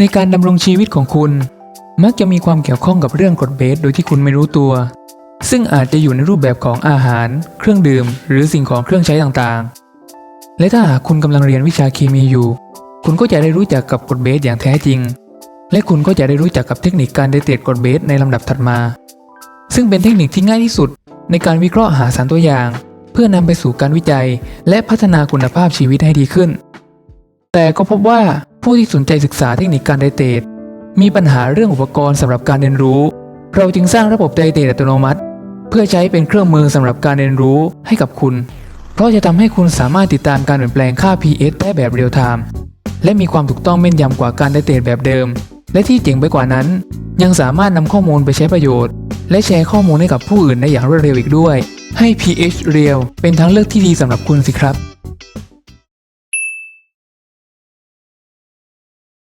ในการดำรงชีวิตของคุณ มักจะมีความเกี่ยวข้องกับเรื่องกรดเบสโดยที่คุณไม่รู้ตัว ซึ่งอาจจะอยู่ในรูปแบบของอาหาร เครื่องดื่ม หรือสิ่งของเครื่องใช้ต่างๆ และถ้าหากคุณกำลังเรียนวิชาเคมีอยู่ คุณก็จะได้รู้จักกับกรดเบสอย่างแท้จริง และคุณก็จะได้รู้จักกับเทคนิคการไดเตตกรดเบสในลำดับถัดมา ซึ่งเป็นเทคนิคที่ง่ายที่สุด ในการวิเคราะห์หาสารตัวอย่าง เพื่อนำไปสู่การวิจัย และพัฒนาคุณภาพชีวิตให้ดีขึ้น แต่ก็พบว่า ผู้ที่สนใจศึกษาเทคนิคการไดเตตมีปัญหาเรื่องอุปกรณ์สำหรับการเรียนรู้ เราจึงสร้างระบบไดเตตอัตโนมัติ เพื่อใช้เป็นเครื่องมือสำหรับการเรียนรู้ให้กับคุณ เพราะจะทำให้คุณสามารถติดตามการเปลี่ยนแปลงค่า pH ได้แบบเรียลไทม์และมีความถูกต้องแม่นยำกว่าการไดเตตแบบเดิม และที่เจ๋งไปกว่านั้น ยังสามารถนำข้อมูลไปใช้ประโยชน์ และแชร์ข้อมูลให้กับผู้อื่นได้อย่างรวดเร็วอีกด้วย ให้ pH Real เป็นทางเลือกที่ดีสำหรับคุณสิครับ